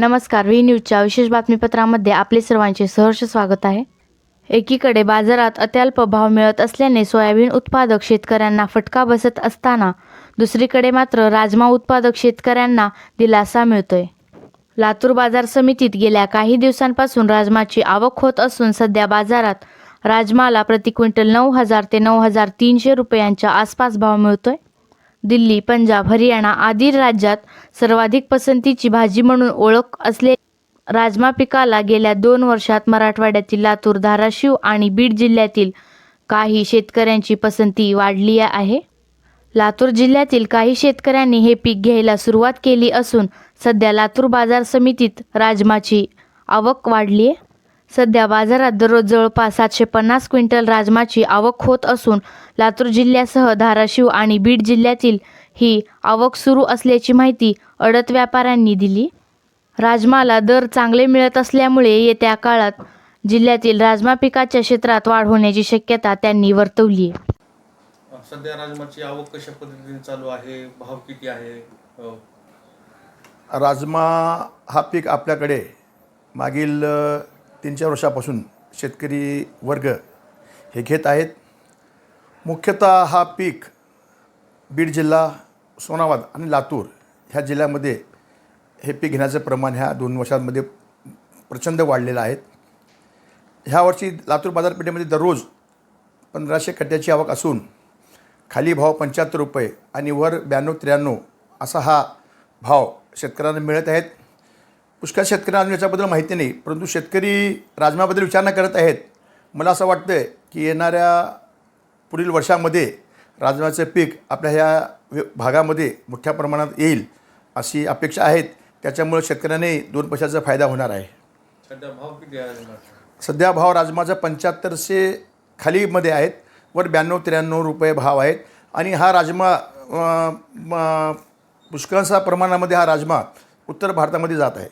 नमस्कार व्ही न्यूजच्या विशेष बातमीपत्रामध्ये आपले सर्वांचे सहर्ष स्वागत आहे. एकीकडे बाजारात अत्यल्प भाव मिळत असल्याने सोयाबीन उत्पादक शेतकऱ्यांना फटका बसत असताना दुसरीकडे मात्र राजमा उत्पादक शेतकऱ्यांना दिलासा मिळतोय. लातूर बाजार समितीत गेल्या काही दिवसांपासून राजमाची आवक होत असून सध्या बाजारात राजमाला प्रति क्विंटल नऊ हजार ते नऊ हजार तीनशे रुपयांच्या आसपास भाव मिळतोय. दिल्ली पंजाब हरियाणा आदी राज्यात सर्वाधिक पसंतीची भाजी म्हणून ओळख असले राजमा पिकाला गेल्या दोन वर्षात मराठवाड्यातील लातूर धाराशिव आणि बीड जिल्ह्यातील काही शेतकऱ्यांची पसंती वाढली आहे. लातूर जिल्ह्यातील काही शेतकऱ्यांनी हे पीक घ्यायला सुरुवात केली असून सध्या लातूर बाजार समितीत राजमाची आवक वाढली आहे. सध्या बाजारात दररोज जवळपास सातशे पन्नास क्विंटल राजमाची आवक होत असून लातूर जिल्ह्यासह धाराशिव आणि बीड जिल्ह्यातील ही आवक सुरू असल्याची माहिती अडत व्यापाऱ्यांनी दिली. राजमाला दर चांगले मिळत असल्यामुळे येत्या काळात जिल्ह्यातील राजमा पिकाच्या क्षेत्रात वाढ होण्याची शक्यता त्यांनी वर्तवली आहे सध्या राजमाची आवक कशा पद्धतीने चालू आहे? भाव किती आहे? अ, राजमा हा पीक आपल्याकडे मागील अ, तीन चार वर्षापासून शेतकरी वर्ग हे घेत आहेत. मुख्यतः हा पीक बीड जिल्हा सोनावाद आणि लातूर ह्या जिल्ह्यामध्ये हे पीक घेण्याचं प्रमाण ह्या दोन वर्षांमध्ये प्रचंड वाढलेलं आहे. ह्या वर्षी लातूर बाजारपेठेमध्ये दररोज पंधराशे कट्ट्याची आवक असून खाली भाव पंच्याहत्तर रुपये आणि वर ब्याण्णव त्र्याण्णव असा हा भाव शेतकऱ्यांना मिळत आहेत. पुष्कळ शेतकऱ्यांना अजून याच्याबद्दल माहिती नाही परंतु शेतकरी राजमाबद्दल विचारणा करत आहेत. मला असं वाटतं आहे की येणाऱ्या पुढील वर्षामध्ये राजमाचं पीक आपल्या ह्या भागामध्ये मोठ्या प्रमाणात येईल अशी अपेक्षा आहेत. त्याच्यामुळे शेतकऱ्यांनी दोन पैशाचा फायदा होणार आहे. सध्या भाव किती सध्या भाव राजमाचा पंच्याहत्तरशे खालीमध्ये आहेत. वर ब्याण्णव त्र्याण्णव रुपये भाव आहेत. आणि हा राजमा पुष्कळसा प्रमाणामध्ये हा राजमा उत्तर भारतामध्ये जात आहे.